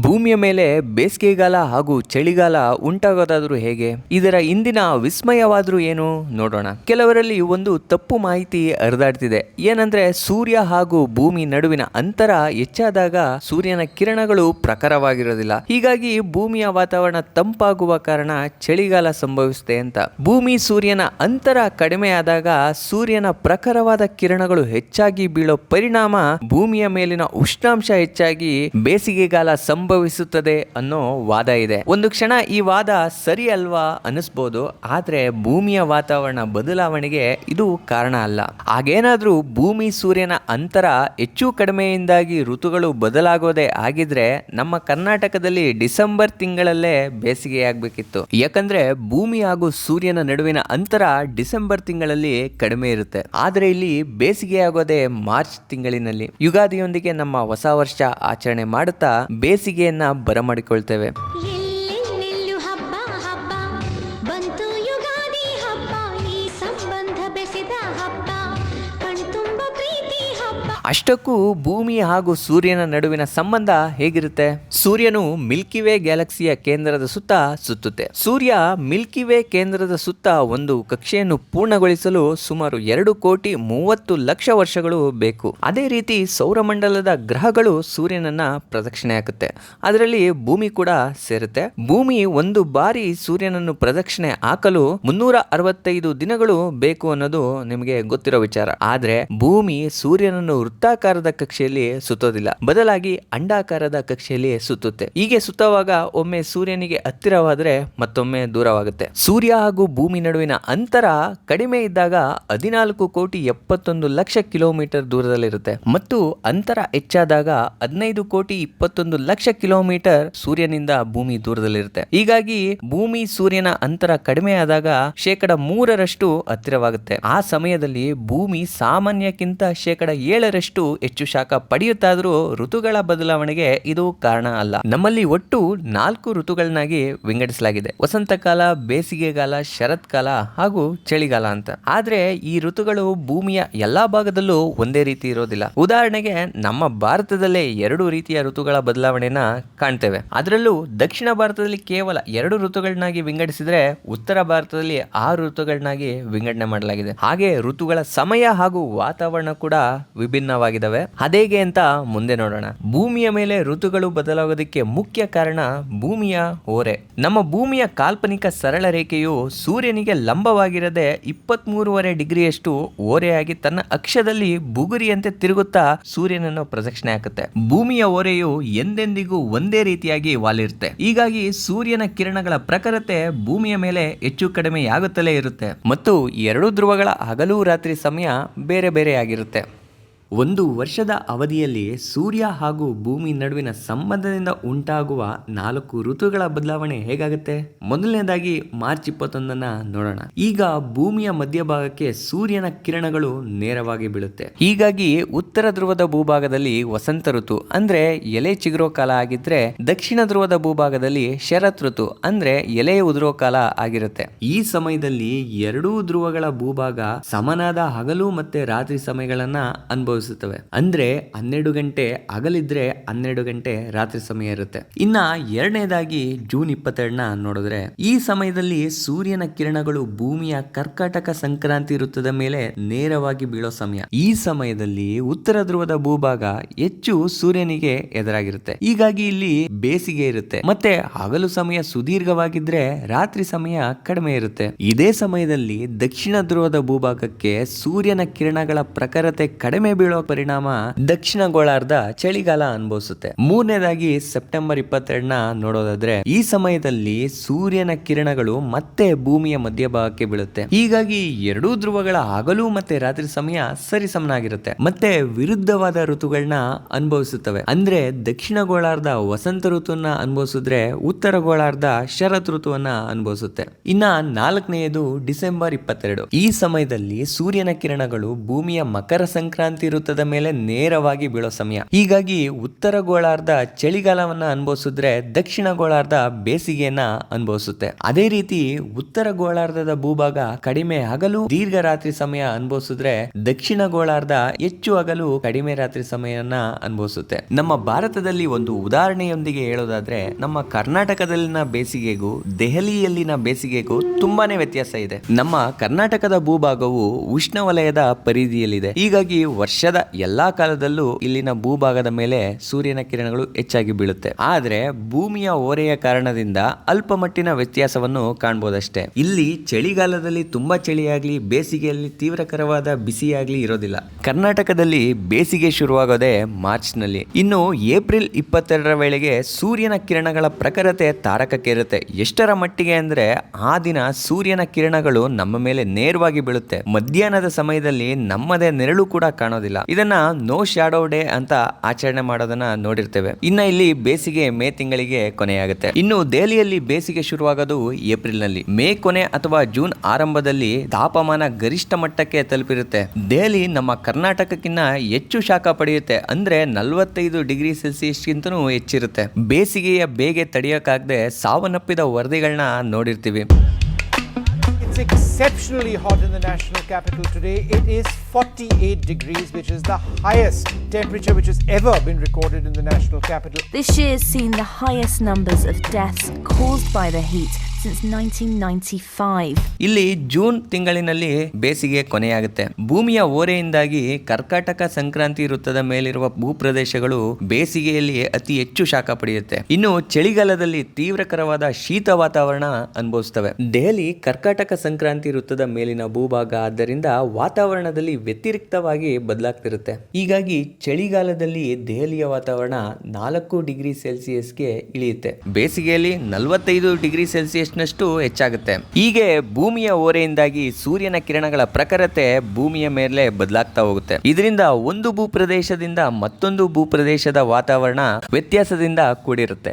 ಭೂಮಿಯ ಮೇಲೆ ಬೇಸಿಗೆಗಾಲ ಹಾಗೂ ಚಳಿಗಾಲ ಉಂಟಾಗೋದಾದ್ರೂ ಹೇಗೆ? ಇದರ ಇಂದಿನ ವಿಸ್ಮಯವಾದ್ರೂ ಏನು? ನೋಡೋಣ. ಕೆಲವರಲ್ಲಿ ಒಂದು ತಪ್ಪು ಮಾಹಿತಿ ಹರಿದಾಡ್ತಿದೆ. ಏನಂದ್ರೆ ಸೂರ್ಯ ಹಾಗೂ ಭೂಮಿ ನಡುವಿನ ಅಂತರ ಹೆಚ್ಚಾದಾಗ ಸೂರ್ಯನ ಕಿರಣಗಳು ಪ್ರಖರವಾಗಿರೋದಿಲ್ಲ. ಹೀಗಾಗಿ ಭೂಮಿಯ ವಾತಾವರಣ ತಂಪಾಗುವ ಕಾರಣ ಚಳಿಗಾಲ ಸಂಭವಿಸುತ್ತೆ ಅಂತ. ಭೂಮಿ ಸೂರ್ಯನ ಅಂತರ ಕಡಿಮೆ ಆದಾಗ ಸೂರ್ಯನ ಪ್ರಖರವಾದ ಕಿರಣಗಳು ಹೆಚ್ಚಾಗಿ ಬೀಳೋ ಪರಿಣಾಮ ಭೂಮಿಯ ಮೇಲಿನ ಉಷ್ಣಾಂಶ ಹೆಚ್ಚಾಗಿ ಬೇಸಿಗೆಗಾಲ ಸಂಭವಿಸುತ್ತದೆ ಅನ್ನೋ ವಾದ ಇದೆ. ಒಂದು ಕ್ಷಣ ಈ ವಾದ ಸರಿ ಅಲ್ವಾ ಅನಿಸ್ಬೋದು ಆದ್ರೆ ಭೂಮಿಯ ವಾತಾವರಣ ಬದಲಾವಣೆಗೆ ಇದು ಕಾರಣ ಅಲ್ಲ. ಹಾಗೇನಾದ್ರೂ ಭೂಮಿ ಸೂರ್ಯನ ಅಂತರ ಹೆಚ್ಚು ಕಡಿಮೆಯಿಂದಾಗಿ ಋತುಗಳು ಬದಲಾಗೋದೇ ಆಗಿದ್ರೆ ನಮ್ಮ ಕರ್ನಾಟಕದಲ್ಲಿ ಡಿಸೆಂಬರ್ ತಿಂಗಳಲ್ಲೇ ಬೇಸಿಗೆಯಾಗಬೇಕಿತ್ತು. ಯಾಕಂದ್ರೆ ಭೂಮಿ ಹಾಗೂ ಸೂರ್ಯನ ನಡುವಿನ ಅಂತರ ಡಿಸೆಂಬರ್ ತಿಂಗಳಲ್ಲಿ ಕಡಿಮೆ ಇರುತ್ತೆ. ಆದ್ರೆ ಇಲ್ಲಿ ಬೇಸಿಗೆಯಾಗೋದೇ ಮಾರ್ಚ್ ತಿಂಗಳಿನಲ್ಲಿ. ಯುಗಾದಿಯೊಂದಿಗೆ ನಮ್ಮ ಹೊಸ ವರ್ಷ ಆಚರಣೆ ಮಾಡುತ್ತಾ ಬೇಸಿಗೆಯನ್ನ ಬರಮಾಡಿಕೊಳ್ತೇವೆ. ಸಂಬಂಧ ಬೆಸೆದ ಹಬ್ಬ. ಅಷ್ಟಕ್ಕೂ ಭೂಮಿ ಹಾಗೂ ಸೂರ್ಯನ ನಡುವಿನ ಸಂಬಂಧ ಹೇಗಿರುತ್ತೆ? ಸೂರ್ಯನು ಮಿಲ್ಕಿ ವೇ ಗ್ಯಾಲಕ್ಸಿಯ ಕೇಂದ್ರದ ಸುತ್ತ ಸುತ್ತುತ್ತೆ. ಸೂರ್ಯ ಮಿಲ್ಕಿ ವೇ ಕೇಂದ್ರದ ಸುತ್ತ ಒಂದು ಕಕ್ಷೆಯನ್ನು ಪೂರ್ಣಗೊಳಿಸಲು ಸುಮಾರು ಎರಡು ಕೋಟಿ ಮೂವತ್ತು ಲಕ್ಷ ವರ್ಷಗಳು ಬೇಕು. ಅದೇ ರೀತಿ ಸೌರಮಂಡಲದ ಗ್ರಹಗಳು ಸೂರ್ಯನನ್ನ ಪ್ರದಕ್ಷಿಣೆ ಹಾಕುತ್ತೆ. ಅದರಲ್ಲಿ ಭೂಮಿ ಕೂಡ ಸೇರುತ್ತೆ. ಭೂಮಿ ಒಂದು ಬಾರಿ ಸೂರ್ಯನನ್ನು ಪ್ರದಕ್ಷಿಣೆ ಹಾಕಲು ಮುನ್ನೂರ ಅರವತ್ತೈದು ದಿನಗಳು ಬೇಕು ಅನ್ನೋದು ನಿಮಗೆ ಗೊತ್ತಿರೋ ವಿಚಾರ. ಆದ್ರೆ ಭೂಮಿ ಸೂರ್ಯನನ್ನು ವೃತ್ತಾಕಾರದ ಕಕ್ಷೆಯಲ್ಲಿ ಸುತ್ತೋದಿಲ್ಲ. ಬದಲಾಗಿ ಅಂಡಾಕಾರದ ಕಕ್ಷೆಯಲ್ಲಿ ಸುತ್ತುತ್ತೆ. ಹೀಗೆ ಸುತ್ತುವಾಗ ಒಮ್ಮೆ ಸೂರ್ಯನಿಗೆ ಹತ್ತಿರವಾದರೆ ಮತ್ತೊಮ್ಮೆ ದೂರವಾಗುತ್ತೆ. ಸೂರ್ಯ ಹಾಗೂ ಭೂಮಿ ನಡುವಿನ ಅಂತರ ಕಡಿಮೆ ಇದ್ದಾಗ ಹದಿನಾಲ್ಕು ಕೋಟಿ ಎಪ್ಪತ್ತೊಂದು ಲಕ್ಷ ಕಿಲೋಮೀಟರ್ ದೂರದಲ್ಲಿರುತ್ತೆ. ಮತ್ತು ಅಂತರ ಹೆಚ್ಚಾದಾಗ ಹದಿನೈದು ಕೋಟಿ ಇಪ್ಪತ್ತೊಂದು ಲಕ್ಷ ಕಿಲೋಮೀಟರ್ ಸೂರ್ಯನಿಂದ ಭೂಮಿ ದೂರದಲ್ಲಿರುತ್ತೆ. ಹೀಗಾಗಿ ಭೂಮಿ ಸೂರ್ಯನ ಅಂತರ ಕಡಿಮೆ ಆದಾಗ ಶೇಕಡ ಮೂರರಷ್ಟು ಹತ್ತಿರವಾಗುತ್ತೆ. ಆ ಸಮಯದಲ್ಲಿ ಭೂಮಿ ಸಾಮಾನ್ಯಕ್ಕಿಂತ ಶೇಕಡ ಏಳರಷ್ಟು ಹೆಚ್ಚು ಶಾಖ ಪಡೆಯುತ್ತಾದರೂ ಋತುಗಳ ಬದಲಾವಣೆಗೆ ಇದು ಕಾರಣ ಅಲ್ಲ. ನಮ್ಮಲ್ಲಿ ಒಟ್ಟು ನಾಲ್ಕು ಋತುಗಳನ್ನಾಗಿ ವಿಂಗಡಿಸಲಾಗಿದೆ. ವಸಂತಕಾಲ, ಬೇಸಿಗೆಗಾಲ, ಶರತ್ಕಾಲ ಹಾಗೂ ಚಳಿಗಾಲ ಅಂತ. ಆದ್ರೆ ಈ ಋತುಗಳು ಭೂಮಿಯ ಎಲ್ಲಾ ಭಾಗದಲ್ಲೂ ಒಂದೇ ರೀತಿ ಇರೋದಿಲ್ಲ. ಉದಾಹರಣೆಗೆ ನಮ್ಮ ಭಾರತದಲ್ಲೇ ಎರಡು ರೀತಿಯ ಋತುಗಳ ಬದಲಾವಣೆನ ಕಾಣ್ತೇವೆ. ಅದರಲ್ಲೂ ದಕ್ಷಿಣ ಭಾರತದಲ್ಲಿ ಕೇವಲ ಎರಡು ಋತುಗಳನ್ನಾಗಿ ವಿಂಗಡಿಸಿದ್ರೆ ಉತ್ತರ ಭಾರತದಲ್ಲಿ ಆರು ಋತುಗಳನ್ನಾಗಿ ವಿಂಗಡಣೆ ಮಾಡಲಾಗಿದೆ. ಹಾಗೆ ಋತುಗಳ ಸಮಯ ಹಾಗೂ ವಾತಾವರಣ ಕೂಡ ವಿಭಿನ್ನವಾಗಿದ್ದಾವೆ ಅದೇಗೆ ಅಂತ ಮುಂದೆ ನೋಡೋಣ. ಭೂಮಿಯ ಮೇಲೆ ಋತುಗಳು ಬದಲಾಗೋದಕ್ಕೆ ಮುಖ್ಯ ಕಾರಣ ಭೂಮಿಯ ಓರೆ ನಮ್ಮ ಭೂಮಿಯ ಕಾಲ್ಪನಿಕ ಸರಳ ರೇಖೆಯು ಸೂರ್ಯನಿಗೆ ಲಂಬವಾಗಿರದೆ ಇಪ್ಪತ್ತ್ ಮೂರುವರೆ ಡಿಗ್ರಿಯಷ್ಟು ಓರೆಯಾಗಿ ತನ್ನ ಅಕ್ಷದಲ್ಲಿ ಬುಗುರಿಯಂತೆ ತಿರುಗುತ್ತಾ ಸೂರ್ಯನನ್ನು ಪ್ರದಕ್ಷಿಣೆ ಹಾಕುತ್ತೆ. ಭೂಮಿಯ ಓರೆಯು ಎಂದೆಂದಿಗೂ ಒಂದೇ ರೀತಿಯಾಗಿ ವಾಲಿರುತ್ತೆ. ಹೀಗಾಗಿ ಸೂರ್ಯನ ಕಿರಣಗಳ ಪ್ರಖರತೆ ಭೂಮಿಯ ಮೇಲೆ ಹೆಚ್ಚು ಕಡಿಮೆಯಾಗುತ್ತಲೇ ಇರುತ್ತೆ. ಮತ್ತು ಎರಡು ಧ್ರುವಗಳ ಹಗಲು ರಾತ್ರಿ ಸಮಯ ಬೇರೆ ಬೇರೆಯಾಗಿರುತ್ತೆ. ಒಂದು ವರ್ಷದ ಅವಧಿಯಲ್ಲಿ ಸೂರ್ಯ ಹಾಗೂ ಭೂಮಿ ನಡುವಿನ ಸಂಬಂಧದಿಂದ ಉಂಟಾಗುವ ನಾಲ್ಕು ಋತುಗಳ ಬದಲಾವಣೆ ಹೇಗಾಗುತ್ತೆ? ಮೊದಲನೇದಾಗಿ ಮಾರ್ಚ್ ಇಪ್ಪತ್ತೊಂದನ್ನ ನೋಡೋಣ. ಈಗ ಭೂಮಿಯ ಮಧ್ಯಭಾಗಕ್ಕೆ ಸೂರ್ಯನ ಕಿರಣಗಳು ನೇರವಾಗಿ ಬೀಳುತ್ತೆ. ಹೀಗಾಗಿ ಉತ್ತರ ಧ್ರುವದ ಭೂಭಾಗದಲ್ಲಿ ವಸಂತ ಋತು, ಅಂದ್ರೆ ಎಲೆ ಚಿಗುರೋ ಕಾಲ ಆಗಿದ್ರೆ ದಕ್ಷಿಣ ಧ್ರುವದ ಭೂಭಾಗದಲ್ಲಿ ಶರತ್ ಋತು, ಅಂದ್ರೆ ಎಲೆ ಉದುರೋ ಕಾಲ ಆಗಿರುತ್ತೆ. ಈ ಸಮಯದಲ್ಲಿ ಎರಡೂ ಧ್ರುವಗಳ ಭೂಭಾಗ ಸಮನಾದ ಹಗಲು ಮತ್ತೆ ರಾತ್ರಿ ಸಮಯಗಳನ್ನ ಅನುಭವಿಸುತ್ತವೆ. ಅಂದ್ರೆ ಹನ್ನೆರಡು ಗಂಟೆ ಹಗಲಿದ್ರೆ ಹನ್ನೆರಡು ಗಂಟೆ ರಾತ್ರಿ ಸಮಯ ಇರುತ್ತೆ. ಇನ್ನ ಎರಡನೇದಾಗಿ ಜೂನ್ ಇಪ್ಪತ್ತೆರಡನ ನೋಡಿದ್ರೆ, ಈ ಸಮಯದಲ್ಲಿ ಸೂರ್ಯನ ಕಿರಣಗಳು ಭೂಮಿಯ ಕರ್ಕಾಟಕ ಸಂಕ್ರಾಂತಿ ವೃತ್ತದ ಮೇಲೆ ನೇರವಾಗಿ ಬೀಳೋ ಸಮಯ. ಈ ಸಮಯದಲ್ಲಿ ಉತ್ತರ ಧ್ರುವದ ಭೂಭಾಗ ಹೆಚ್ಚು ಸೂರ್ಯನಿಗೆ ಎದುರಾಗಿರುತ್ತೆ. ಹೀಗಾಗಿ ಇಲ್ಲಿ ಬೇಸಿಗೆ ಇರುತ್ತೆ. ಮತ್ತೆ ಹಗಲು ಸಮಯ ಸುದೀರ್ಘವಾಗಿದ್ರೆ ರಾತ್ರಿ ಸಮಯ ಕಡಿಮೆ ಇರುತ್ತೆ. ಇದೇ ಸಮಯದಲ್ಲಿ ದಕ್ಷಿಣ ಧ್ರುವದ ಭೂಭಾಗಕ್ಕೆ ಸೂರ್ಯನ ಕಿರಣಗಳ ಪ್ರಖರತೆ ಕಡಿಮೆ ಬೀಳೋ ಪರಿಣಾಮ ದಕ್ಷಿಣ ಗೋಳಾರ್ಧ ಚಳಿಗಾಲ ಅನುಭವಿಸುತ್ತೆ. ಮೂರನೇದಾಗಿ ಸೆಪ್ಟೆಂಬರ್ ಇಪ್ಪತ್ತೆರಡನ ನೋಡೋದಾದ್ರೆ, ಈ ಸಮಯದಲ್ಲಿ ಸೂರ್ಯನ ಕಿರಣಗಳು ಮತ್ತೆ ಭೂಮಿಯ ಮಧ್ಯಭಾಗಕ್ಕೆ ಬೀಳುತ್ತೆ. ಹೀಗಾಗಿ ಎರಡೂ ಧ್ರುವಗಳ ಹಗಲು ಮತ್ತೆ ರಾತ್ರಿ ಸಮಯ ಸರಿಸಮನಾಗಿರುತ್ತೆ. ಮತ್ತೆ ವಿರುದ್ಧವಾದ ಋತುಗಳನ್ನ ಅನುಭವಿಸುತ್ತವೆ. ಅಂದ್ರೆ ದಕ್ಷಿಣ ಗೋಳಾರ್ಧ ವಸಂತ ಋತುವನ್ನ ಅನುಭವಿಸಿದ್ರೆ ಉತ್ತರ ಗೋಳಾರ್ಧ ಶರತ್ ಋತುವನ್ನ ಅನುಭವಿಸುತ್ತೆ. ಇನ್ನ ನಾಲ್ಕನೆಯದು ಡಿಸೆಂಬರ್ ಇಪ್ಪತ್ತೆರಡು. ಈ ಸಮಯದಲ್ಲಿ ಸೂರ್ಯನ ಕಿರಣಗಳು ಭೂಮಿಯ ಮಕರ ಸಂಕ್ರಾಂತಿ ವೃತ್ತದ ಮೇಲೆ ನೇರವಾಗಿ ಬೀಳೋ ಸಮಯ. ಹೀಗಾಗಿ ಉತ್ತರ ಗೋಳಾರ್ಧ ಚಳಿಗಾಲವನ್ನ ಅನುಭವಿಸಿದ್ರೆ ದಕ್ಷಿಣ ಗೋಳಾರ್ಧ ಬೇಸಿಗೆಯನ್ನ ಅನುಭವಿಸುತ್ತೆ. ಅದೇ ರೀತಿ ಉತ್ತರ ಗೋಳಾರ್ಧದ ಭೂಭಾಗ ಕಡಿಮೆ ಹಗಲು ದೀರ್ಘ ರಾತ್ರಿ ಸಮಯ ಅನುಭವಿಸಿದ್ರೆ ದಕ್ಷಿಣ ಗೋಳಾರ್ಧ ಹೆಚ್ಚು ಹಗಲು ಕಡಿಮೆ ರಾತ್ರಿ ಸಮಯನ ಅನುಭವಿಸುತ್ತೆ. ನಮ್ಮ ಭಾರತದಲ್ಲಿ ಒಂದು ಉದಾಹರಣೆಯೊಂದಿಗೆ ಹೇಳೋದಾದ್ರೆ ನಮ್ಮ ಕರ್ನಾಟಕದಲ್ಲಿನ ಬೇಸಿಗೆಗೂ ದೆಹಲಿಯಲ್ಲಿನ ಬೇಸಿಗೆಗೂ ತುಂಬಾನೇ ವ್ಯತ್ಯಾಸ ಇದೆ. ನಮ್ಮ ಕರ್ನಾಟಕದ ಭೂಭಾಗವು ಉಷ್ಣವಲಯದ ಪರಿಧಿಯಲ್ಲಿದೆ. ಹೀಗಾಗಿ ವರ್ಷದ ಎಲ್ಲಾ ಕಾಲದಲ್ಲೂ ಇಲ್ಲಿನ ಭೂಭಾಗದ ಮೇಲೆ ಸೂರ್ಯನ ಕಿರಣಗಳು ಹೆಚ್ಚಾಗಿ ಬೀಳುತ್ತೆ. ಆದ್ರೆ ಭೂಮಿಯ ಓರೆಯ ಕಾರಣದಿಂದ ಅಲ್ಪ ಮಟ್ಟಿನ ವ್ಯತ್ಯಾಸವನ್ನು ಕಾಣಬಹುದಷ್ಟೇ ಇಲ್ಲಿ ಚಳಿಗಾಲದಲ್ಲಿ ತುಂಬಾ ಚಳಿಯಾಗ್ಲಿ, ಬೇಸಿಗೆಯಲ್ಲಿ ತೀವ್ರಕರವಾದ ಬಿಸಿಯಾಗ್ಲಿ ಇರೋದಿಲ್ಲ. ಕರ್ನಾಟಕದಲ್ಲಿ ಬೇಸಿಗೆ ಶುರುವಾಗೋದೇ ಮಾರ್ಚ್ನಲ್ಲಿ ಇನ್ನು ಏಪ್ರಿಲ್ ಇಪ್ಪತ್ತೆರಡರ ವೇಳೆಗೆ ಸೂರ್ಯನ ಕಿರಣಗಳ ಪ್ರಖರತೆ ತಾರಕಕ್ಕೇರುತ್ತೆ ಎಷ್ಟರ ಮಟ್ಟಿಗೆ ಅಂದ್ರೆ ಆ ದಿನ ಸೂರ್ಯನ ಕಿರಣಗಳು ನಮ್ಮ ಮೇಲೆ ನೇರವಾಗಿ ಬೀಳುತ್ತೆ. ಮಧ್ಯಾಹ್ನದ ಸಮಯದಲ್ಲಿ ನಮ್ಮದೇ ನೆರಳು ಕೂಡ ಕಾಣೋದಿಲ್ಲ. ಇದನ್ನ ನೋ ಶ್ಯಾಡೋ ಡೇ ಅಂತ ಆಚರಣೆ ಮಾಡೋದನ್ನ ನೋಡಿರ್ತೇವೆ. ಇನ್ನ ಇಲ್ಲಿ ಬೇಸಿಗೆ ಮೇ ತಿಂಗಳಿಗೆ ಕೊನೆಯಾಗುತ್ತೆ. ಇನ್ನು ದೆಹಲಿಯಲ್ಲಿ ಬೇಸಿಗೆ ಶುರುವಾಗೋದು ಏಪ್ರಿಲ್ನಲ್ಲಿ ಮೇ ಕೊನೆ ಅಥವಾ ಜೂನ್ ಆರಂಭದಲ್ಲಿ ತಾಪಮಾನ ಗರಿಷ್ಠ ಮಟ್ಟಕ್ಕೆ ತಲುಪಿರುತ್ತೆ. ದೆಹಲಿ ನಮ್ಮ ಕರ್ನಾಟಕಕ್ಕಿಂತ ಹೆಚ್ಚು ಶಾಖ ಪಡೆಯುತ್ತೆ. ಅಂದ್ರೆ ನಲವತ್ತೈದು ಡಿಗ್ರಿ ಸೆಲ್ಸಿಯಸ್ ಸೆಲ್ಸಿಯಸ್ಗಿಂತನೂ ಹೆಚ್ಚಿರುತ್ತೆ. ಬೇಸಿಗೆಯ ಬೇಗೆ ತಡೆಯೋಕ್ಕಾಗದೆ ಸಾವನ್ನಪ್ಪಿದ ವರದಿಗಳನ್ನ ನೋಡಿರ್ತೀವಿ. It's exceptionally hot in the national capital today. It is 48 degrees, which is the highest temperature which has ever been recorded in the national capital. This year's seen the highest numbers of deaths caused by the heat since 1995. ಇಲ್ಲಿ June ತಿಂಗಳಿನಲ್ಲಿ ಬೇಸಿಗೆ ಕೊನೆಯಾಗುತ್ತೆ. ಭೂಮಿಯ ಓರೆಯಿಂದಾಗಿ ಕರ್ಕಾಟಕ ಸಂಕ್ರಾಂತಿ ವೃತ್ತದ ಮೇಲಿರುವ ಭೂಪ್ರದೇಶಗಳು ಬೇಸಿಗೆಯಲ್ಲಿ ಅತಿ ಹೆಚ್ಚು ಶಾಖ ಪಡೆಯುತ್ತೆ. ಇನ್ನು ಚಳಿಗಾಲದಲ್ಲಿ ತೀವ್ರಕರವಾದ ಶೀತ ವಾತಾವರಣ ಅನುಭವಿಸ್ತವೆ ದೆಹಲಿ ಕರ್ಕಾಟಕ ಸಂಕ್ರಾಂತಿ ವೃತ್ತದ ಮೇಲಿನ ಭೂಭಾಗ ಆದ್ದರಿಂದ ವಾತಾವರಣದಲ್ಲಿ ವ್ಯತಿರಿಕ್ತವಾಗಿ ಬದಲಾಗ್ತಿರುತ್ತೆ. ಹೀಗಾಗಿ ಚಳಿಗಾಲದಲ್ಲಿ ದೆಹಲಿಯ ವಾತಾವರಣ ನಾಲ್ಕು ಡಿಗ್ರಿ ಸೆಲ್ಸಿಯಸ್ಗೆ ಇಳಿಯುತ್ತೆ. ಬೇಸಿಗೆಯಲ್ಲಿ ನಲವತ್ತೈದು ಡಿಗ್ರಿ ಸೆಲ್ಸಿಯಸ್ನಷ್ಟು ಹೆಚ್ಚಾಗುತ್ತೆ. ಹೀಗೆ ಭೂಮಿಯ ಓರೆಯಿಂದಾಗಿ ಸೂರ್ಯನ ಕಿರಣಗಳ ಪ್ರಖರತೆ ಭೂಮಿಯ ಮೇಲೆ ಬದಲಾಗ್ತಾ ಹೋಗುತ್ತೆ. ಇದರಿಂದ ಒಂದು ಭೂಪ್ರದೇಶದಿಂದ ಮತ್ತೊಂದು ಭೂಪ್ರದೇಶದ ವಾತಾವರಣ ವ್ಯತ್ಯಾಸದಿಂದ ಕೂಡಿರುತ್ತೆ.